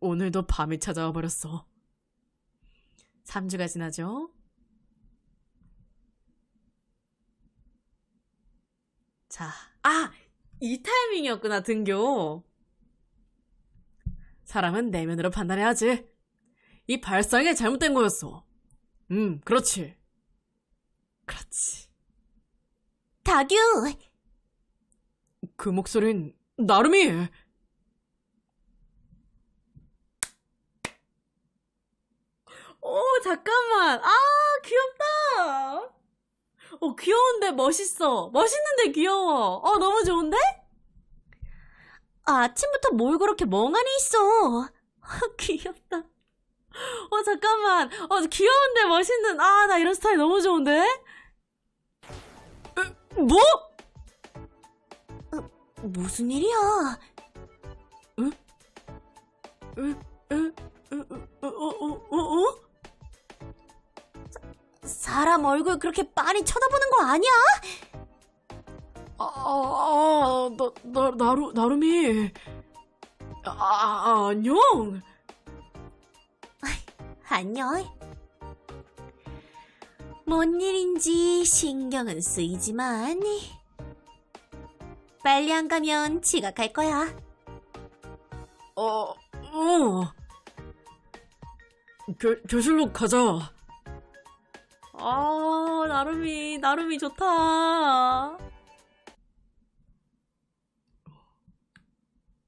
오늘도 밤이 찾아와 버렸어. 3주가 지나죠? 자, 아! 이 타이밍이었구나, 등교. 사람은 내면으로 판단해야지. 이 발상이 잘못된 거였어. 음, 그렇지. 그렇지. 다규! 그 목소린 나름이. 오, 잠깐만. 아, 귀엽다. 어, 귀여운데 멋있어. 멋있는데 귀여워. 어, 너무 좋은데? 아침부터 뭘 그렇게 멍하니 있어? 귀엽다. 어, 잠깐만. 어, 귀여운데 멋있는, 아, 나 이런 스타일 너무 좋은데? 에, 뭐? 무슨 일이야? 에, 에, 에, 어, 어, 어, 어, 어? 사람 얼굴 그렇게 빤히 쳐다보는 거 아니야? 아, 아, 나, 나, 나루, 나름이. 아, 아, 안녕? 안녕. 뭔 일인지 신경은 쓰이지만 빨리 안 가면 지각할 거야. 어, 어. 교, 교실로 가자. 아, 나름이, 나름이 좋다.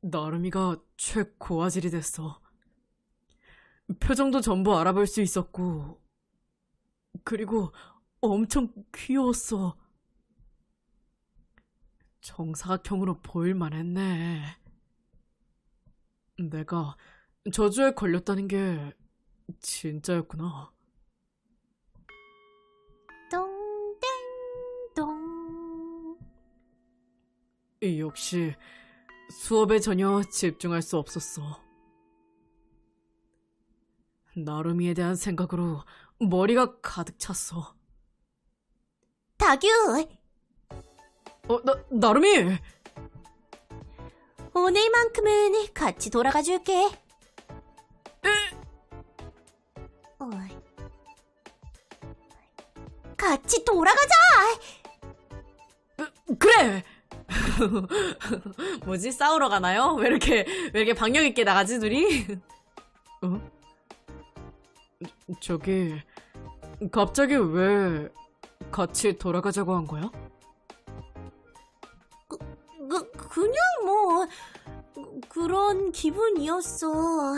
나름이가 최고화질이 됐어. 표정도 전부 알아볼 수 있었고, 그리고 엄청 귀여웠어. 정사각형으로 보일만 했네. 내가 저주에 걸렸다는 게 진짜였구나. 역시 수업에 전혀 집중할 수 없었어. 나름이에 대한 생각으로 머리가 가득 찼어. 다규, 어, 나, 나름이! 오늘만큼은 같이 돌아가 줄게. 어이. 같이 돌아가자! 그래! 뭐지? 싸우러 가나요? 왜 이렇게, 왜 이렇게 방역 있게 나가지, 둘이? 어? 저기, 갑자기 왜 같이 돌아가자고 한 거야? 그, 그냥 뭐, 그- 그런 기분이었어.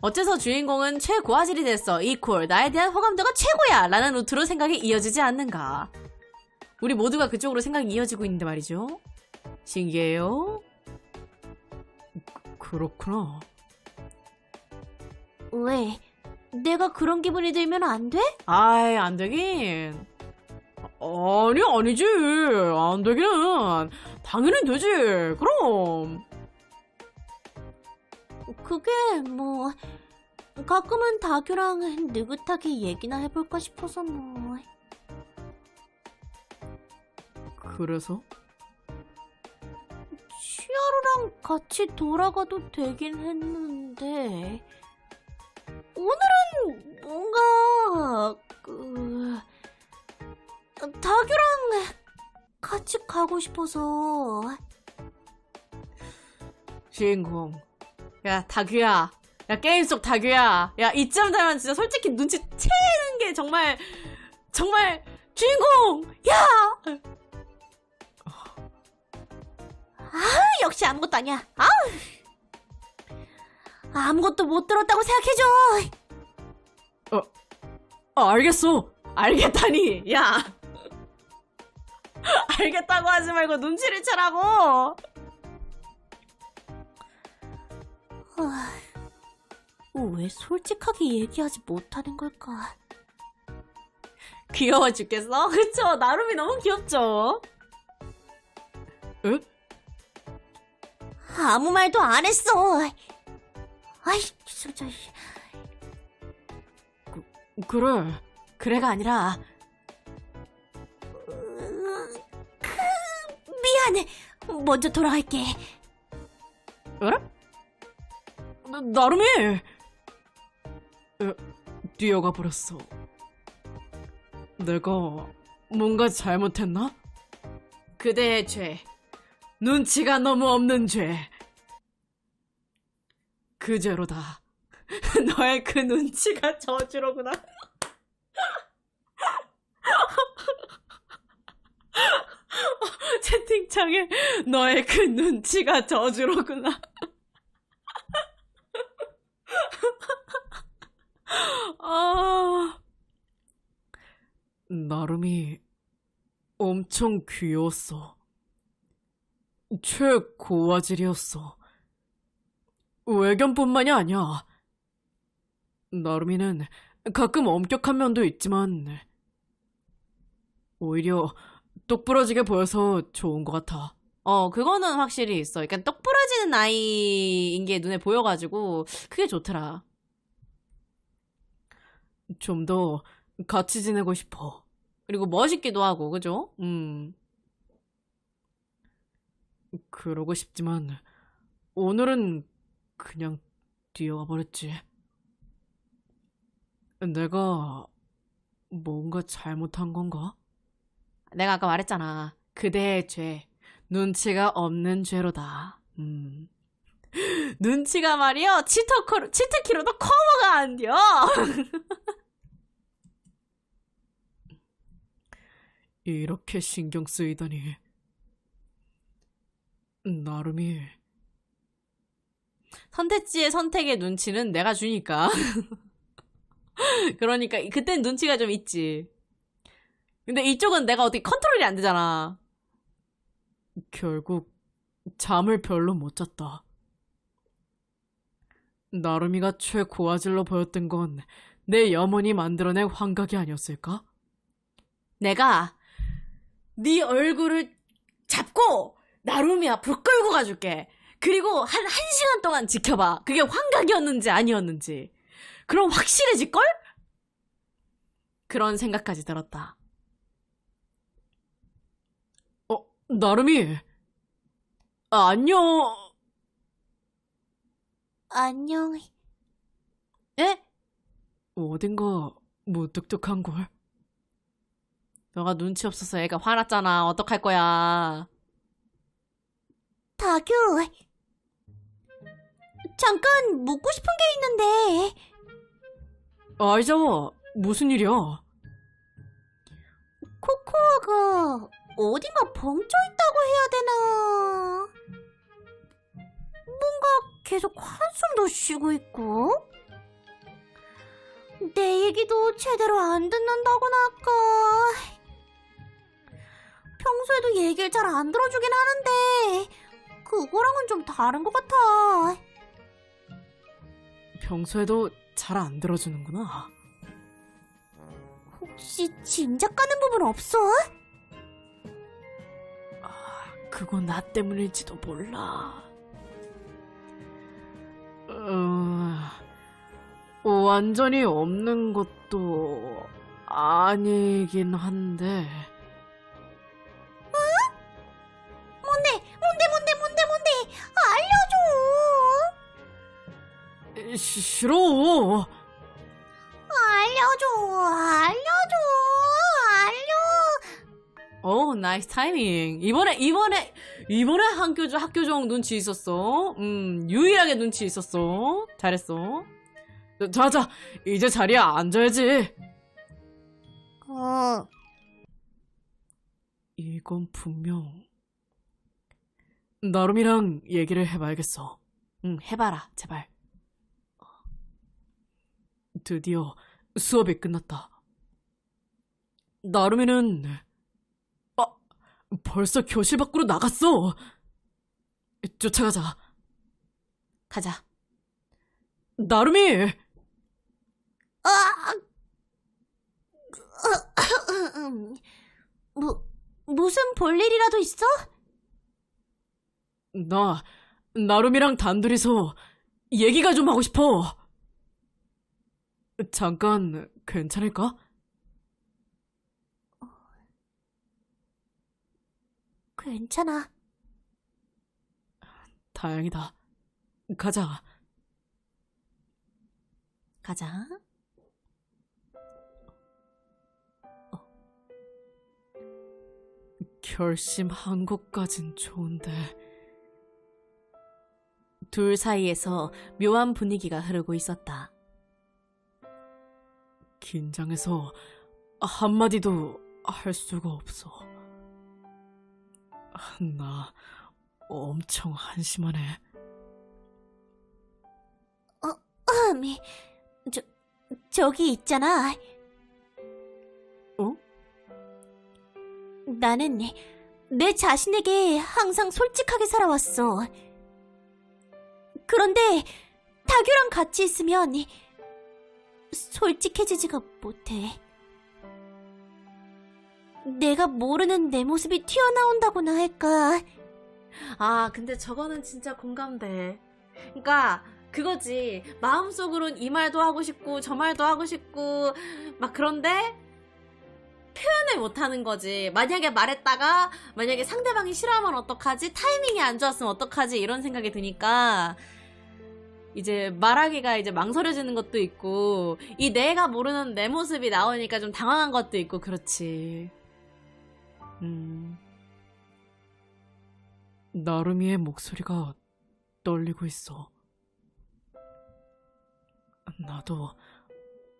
어째서 주인공은 최고화질이 됐어. 이콜. 나에 대한 호감도가 최고야. 라는 루트로 생각이 이어지지 않는가. 우리 모두가 그쪽으로 생각이 이어지고 있는데 말이죠. 신기해요. 그- 그렇구나. 왜? 내가 그런 기분이 들면 안 돼? 아이, 안 되긴. 아니, 아니지. 안 되기는. 당연히 되지. 그럼. 그게 뭐, 가끔은 다규랑 느긋하게 얘기나 해볼까 싶어서 뭐. 그래서? 치아루랑 같이 돌아가도 되긴 했는데, 오늘은 뭔가, 그, 다규랑 같이 가고 싶어서. 주인공. 야, 다규야. 야, 게임 속 다규야. 야, 이쯤 되면 진짜 솔직히 눈치 채는 게 정말, 정말, 주인공! 야! 역시 아무것도 아니야. 아우! 아무것도 못 들었다고 생각해줘. 아, 알겠어. 알겠다니. 야. 알겠다고 하지 말고 눈치를 채라고. 아, 왜 솔직하게 얘기하지 못하는 걸까? 귀여워 죽겠어? 그쵸? 나름이 너무 귀엽죠? 응? 아무 말도 안 했어. 아이, 진짜. 그래. 그래가 아니라, 으, 크, 미안해. 먼저 돌아갈게. 어? 나름이! 에, 뛰어가 버렸어. 내가 뭔가 잘못했나? 그대의 죄. 눈치가 너무 없는 죄. 그 죄로다. 너의 그 눈치가 저주로구나. 채팅창에 너의 그 눈치가 저주로구나. 아, 나름이 엄청 귀여웠어. 최고화질이었어. 외견뿐만이 아니야. 나름이는 가끔 엄격한 면도 있지만, 오히려 똑부러지게 보여서 좋은 것 같아. 어, 그거는 확실히 있어. 그러니까 똑부러지는 아이인 게 눈에 보여가지고, 그게 좋더라. 좀 더 같이 지내고 싶어. 그리고 멋있기도 하고, 그죠? 음. 그러고 싶지만, 오늘은 그냥 뛰어와 버렸지. 내가 뭔가 잘못한 건가? 내가 아까 말했잖아. 그대의 죄. 눈치가 없는 죄로다. 음. 눈치가 말이요. 치트키로, 치트키로도 커버가 안 돼. 이렇게 신경 쓰이다니. 나름이. 선택지의 선택의 눈치는 내가 주니까. 그러니까, 그땐 눈치가 좀 있지. 근데 이쪽은 내가 어떻게 컨트롤이 안 되잖아. 결국, 잠을 별로 못 잤다. 나름이가 최고화질로 보였던 건 내 염원이 만들어낸 환각이 아니었을까? 내가 네 얼굴을 잡고 나름이 앞으로 끌고 가줄게. 그리고 한, 한 시간 동안 지켜봐. 그게 환각이었는지 아니었는지. 그럼 확실해질걸? 그런 생각까지 들었다. 어, 나름이. 아, 안녕. 안녕. 에? 어딘가 무뚝뚝한 걸? 너가 눈치 없어서 애가 화났잖아. 어떡할 거야. 다규. 잠깐 묻고 싶은 게 있는데. 아이자와, 무슨 일이야? 코코아가 어딘가 벙쪄 있다고 해야 되나? 뭔가 계속 한숨도 쉬고 있고? 내 얘기도 제대로 안 듣는다고나 할까? 평소에도 얘기를 잘 안 들어주긴 하는데 그거랑은 좀 다른 것 같아. 평소에도 잘 안 들어주는구나. 혹시 짐작 가는 부분 없어? 그건 나 때문일지도 몰라. 어, 완전히 없는 것도 아니긴 한데. 시- 싫어. 알려줘. 알려줘. 알려. 오, 나이스 타이밍. 이번에, 이번에, 이번에 학교적, 학교적 눈치 있었어. 음, 유일하게 눈치 있었어. 잘했어. 자, 자, 이제 자리에 앉아야지. 어. 이건 분명 나름이랑 얘기를 해봐야겠어. 응, 해봐라, 제발. 드디어 수업이 끝났다. 나름이는 아, 벌써 교실 밖으로 나갔어. 쫓아가자. 가자. 나름이 아. 뭐 무슨 볼일이라도 있어? 나 나름이랑 단둘이서 얘기가 좀 하고 싶어. 잠깐 괜찮을까? 괜찮아. 다행이다. 가자. 가자. 어. 결심한 것까진 좋은데. 둘 사이에서 묘한 분위기가 흐르고 있었다. 긴장해서 한마디도 할 수가 없어. 나 엄청 한심하네. 흠이 저 저기 있잖아. 어? 나는 내 자신에게 항상 솔직하게 살아왔어. 그런데 다규랑 같이 있으면 솔직해지지가 못해. 내가 모르는 내 모습이 튀어나온다고나 할까? 아, 근데 저거는 진짜 공감돼. 그러니까 그거지. 마음속으론 이 말도 하고 싶고 저 말도 하고 싶고 막 그런데 표현을 못 하는 거지. 만약에 말했다가 만약에 상대방이 싫어하면 어떡하지? 타이밍이 안 좋았으면 어떡하지? 이런 생각이 드니까 이제 말하기가 이제 망설여지는 것도 있고 이 내가 모르는 내 모습이 나오니까 좀 당황한 것도 있고 그렇지. 음. 나름이의 목소리가 떨리고 있어. 나도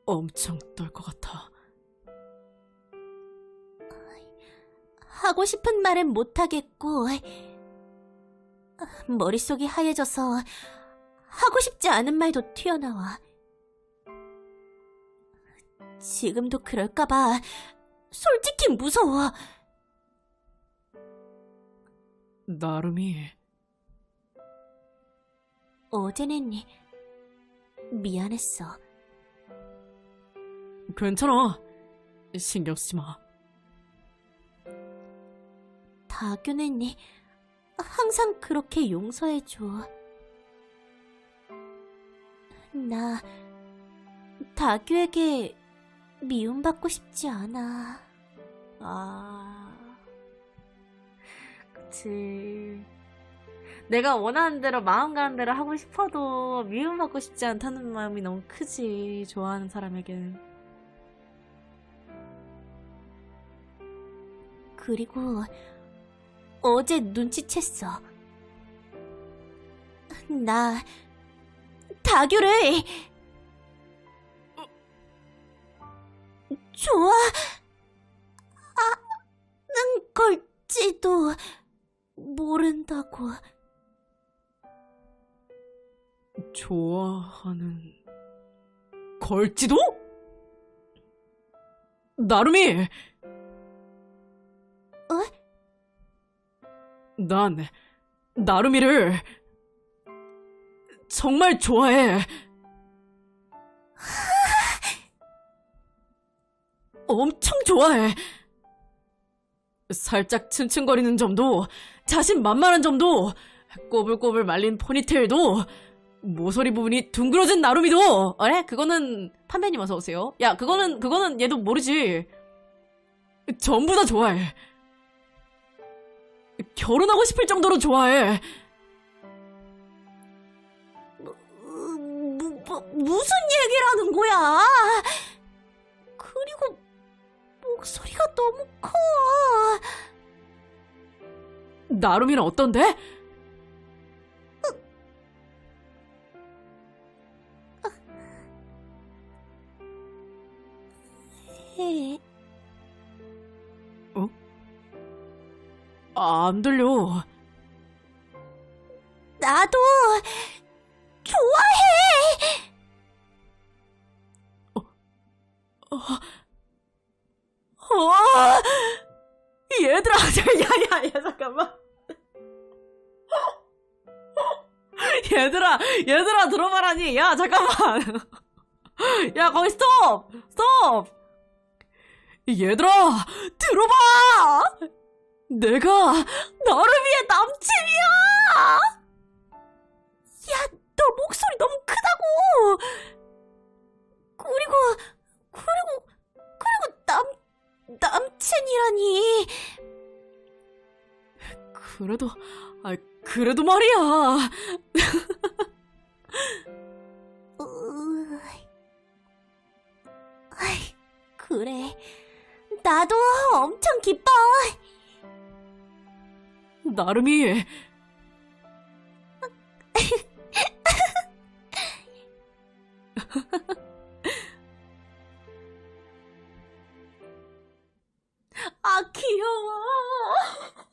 엄청 떨 것 같아. 하고 싶은 말은 못하겠고, 머릿속이 하얘져서 하고 싶지 않은 말도 튀어나와. 지금도 그럴까봐 솔직히 무서워. 나름이 어제는 미안했어. 괜찮아. 신경 쓰지 마. 다규는 항상 그렇게 용서해줘. 나 다규에게 미움받고 싶지 않아. 아, 그치. 내가 원하는 대로 마음 가는 대로 하고 싶어도 미움받고 싶지 않다는 마음이 너무 크지. 좋아하는 사람에게는. 그리고 어제 눈치챘어. 나 다규를 좋아하는 걸지도 모른다고. 좋아하는 걸지도? 나름이! 어? 난 나름이를 정말 좋아해. 엄청 좋아해. 살짝 층층거리는 점도, 자신 만만한 점도, 꼬불꼬불 말린 포니테일도, 모서리 부분이 둥그러진 나름이도, 어래? 그거는 판매님 어서 오세요. 야, 그거는 그거는 얘도 모르지. 전부 다 좋아해. 결혼하고 싶을 정도로 좋아해. 무, 무슨 얘기라는 거야? 그리고 목소리가 너무 커. 나름이는 어떤데? 해. 아, 안 들려. 나도 좋아해. 야, 잠깐만. 얘들아, 얘들아, 들어봐라니. 야, 잠깐만. 야, 거기 스톱! 스톱! 얘들아, 들어봐! 내가 나름이의 남친이야! 야, 너 목소리 너무 크다고. 그래도, 아, 그래도 말이야. 아이, 그래. 나도 엄청 기뻐. 나름이. 아, 귀여워.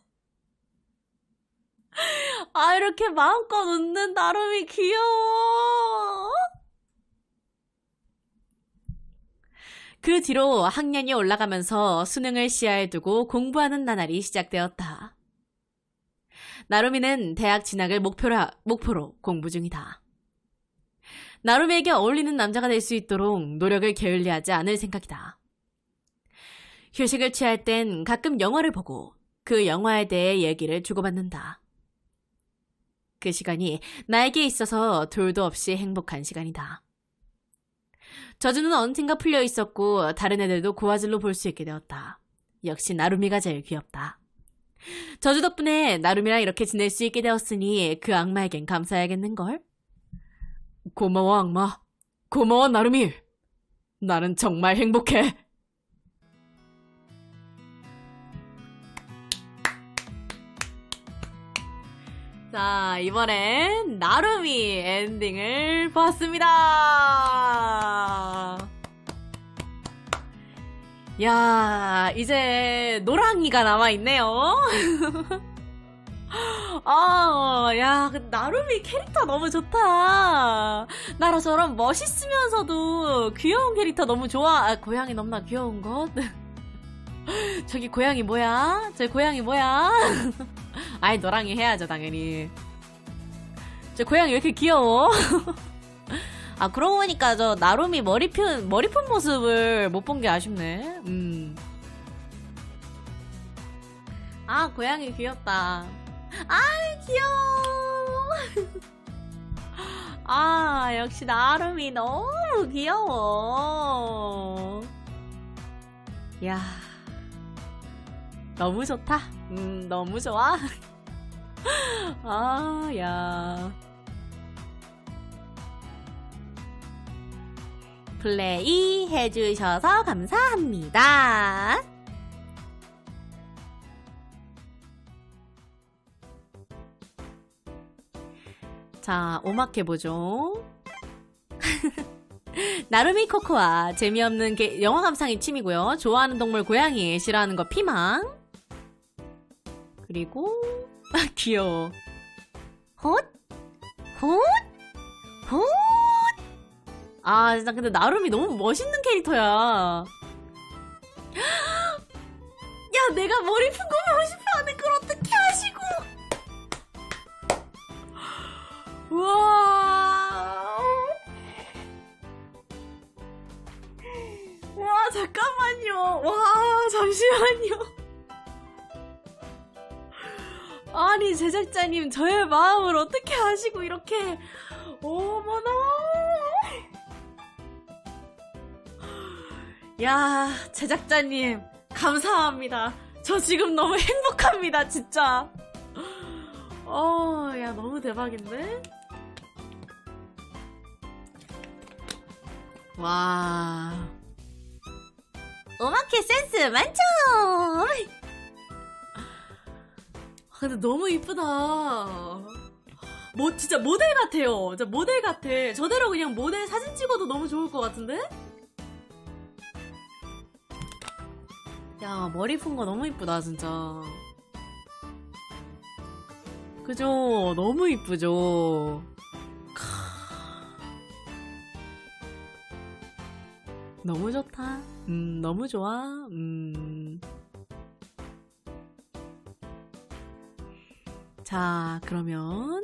아 이렇게 마음껏 웃는 나름이 귀여워 그 뒤로 학년이 올라가면서 수능을 시야에 두고 공부하는 나날이 시작되었다. 나루미는 대학 진학을 목표로, 목표로 공부 중이다. 나루미에게 어울리는 남자가 될 수 있도록 노력을 게을리하지 않을 생각이다. 휴식을 취할 땐 가끔 영화를 보고 그 영화에 대해 얘기를 주고받는다. 그 시간이 나에게 있어서 둘도 없이 행복한 시간이다. 저주는 언젠가 풀려 있었고 다른 애들도 고화질로 볼 수 있게 되었다. 역시 나루미가 제일 귀엽다. 저주 덕분에 나루미랑 이렇게 지낼 수 있게 되었으니 그 악마에겐 감사해야겠는걸? 고마워 악마. 고마워 나루미. 나는 정말 행복해. 자, 이번엔 나루미 엔딩을 봤습니다. 야, 이제 노랑이가 남아있네요. 아, 야, 그 나루미 캐릭터 너무 좋다. 나라처럼 멋있으면서도 귀여운 캐릭터 너무 좋아. 아, 고양이 너무나 귀여운 것. 저기 고양이 뭐야? 저 고양이 뭐야? 아이, 노랑이 해야죠, 당연히. 저 고양이 왜 이렇게 귀여워? 아, 그러고 보니까 저 나루미 머리 푼, 머리 푼 모습을 못 본 게 아쉽네. 음. 아, 고양이 귀엽다. 아, 귀여워. 아, 역시 나루미 너무 귀여워. 야. 너무 좋다. 음, 너무 좋아. 아, 야. 플레이 해주셔서 감사합니다. 자, 오막해보죠. 나루미 코코아 재미없는 게 영화 감상이 취미고요. 좋아하는 동물 고양이, 싫어하는 거 피망. 그리고 아 귀여워. 헛? 헛? 헛? 아 진짜 근데 나름이 너무 멋있는 캐릭터야. 야 내가 머리 푼거 보고 싶어 하는 걸 어떻게 하시고? 우와. 와 잠깐만요. 와 잠시만요. 아니 제작자님 저의 마음을 어떻게 아시고 이렇게 어머나! 야 제작자님 감사합니다. 저 지금 너무 행복합니다 진짜. 어야 너무 대박인데? 와. 오마케 센스 만점! 아, 근데 너무 이쁘다. 뭐 진짜 모델 같아요. 진짜 모델 같아. 저대로 그냥 모델 사진 찍어도 너무 좋을 것 같은데? 야 머리 푼 거 너무 이쁘다 진짜. 그죠? 너무 이쁘죠? 크. 너무 좋다. 음, 너무 좋아. 음. 자, 그러면